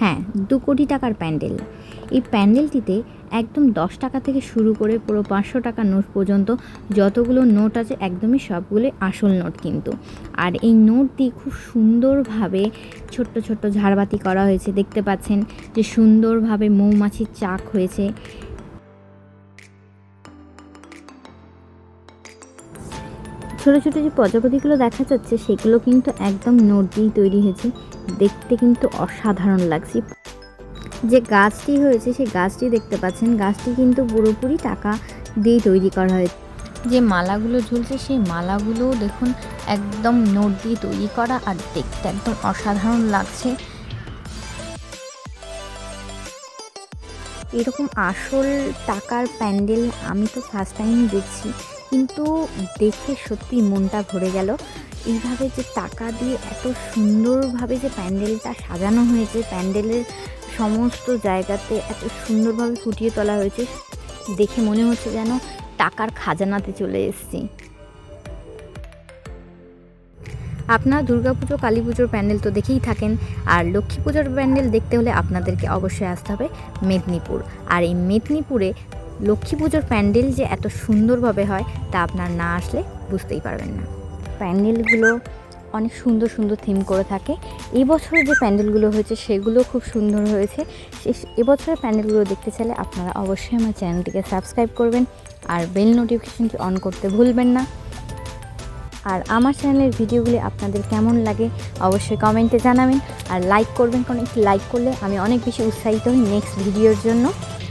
হ্যাঁ দু কোটি টাকার প্যান্ডেল। এই প্যান্ডেলটিতে একদম দশ টাকা থেকে শুরু করে পুরো পাঁচশো টাকা নোট পর্যন্ত যতগুলো নোট আছে, একদমই সবগুলো আসল নোট কিন্তু। আর এই নোট দিয়ে খুব সুন্দরভাবে ছোট্ট ছোট্ট ঝাড়বাতি করা হয়েছে। দেখতে পাচ্ছেন যে সুন্দরভাবে মৌমাছির চাক হয়েছে। ছোটো ছোটো যে প্রজাপতিগুলো দেখা যাচ্ছে, সেগুলো কিন্তু একদম নোট দিয়েই তৈরি হয়েছে। দেখতে কিন্তু অসাধারণ লাগছে। যে গাছটি হয়েছে, সেই গাছটি দেখতে পাচ্ছেন। গাছটি কিন্তু পুরোপুরি টাকা দিয়ে তৈরি করা হয়েছে যে মালাগুলো ঝুলছে, সেই মালাগুলোও দেখুন একদম নোট দিয়ে তৈরি করা আর দেখতে একদম অসাধারণ লাগছে। এরকম আসল টাকার প্যান্ডেল আমি তো ফার্স্ট টাইম দেখছি। কিন্তু দেখে সত্যি মনটা ভরে গেল। এইভাবে যে টাকা দিয়ে এত সুন্দরভাবে যে প্যান্ডেলটা সাজানো হয়েছে, প্যান্ডেলের সমস্ত জায়গাতে এত সুন্দরভাবে ফুটিয়ে তোলা হয়েছে, দেখে মনে হচ্ছে যেন টাকার খাজানাতে চলে এসেছি। আপনারা দুর্গাপুজো কালী পুজোর প্যান্ডেল তো দেখেই থাকেন, আর লক্ষ্মী পুজোর প্যান্ডেল দেখতে হলে আপনাদেরকে অবশ্যই আসতে হবে মেদিনীপুর। আর এই মেদিনীপুরে লক্ষ্মী পুজোর প্যান্ডেল যে এত সুন্দরভাবে হয় তা আপনার না আসলে বুঝতেই পারবেন না। প্যান্ডেলগুলো অনেক সুন্দর সুন্দর থিম করে থাকে। এই বছরে যে প্যান্ডেলগুলো হয়েছে সেগুলো খুব সুন্দর হয়েছে। এবছরের প্যান্ডেলগুলো দেখতে চাইলে আপনারা অবশ্যই আমার চ্যানেলটিকে সাবস্ক্রাইব করবেন আর বেল নোটিফিকেশনটি অন করতে ভুলবেন না। আর আমার চ্যানেলের ভিডিওগুলি আপনাদের কেমন লাগে অবশ্যই কমেন্টে জানাবেন। আর লাইক করবেন, কারণ একটু লাইক করলে আমি অনেক বেশি উৎসাহিত হই নেক্সট ভিডিওর জন্য।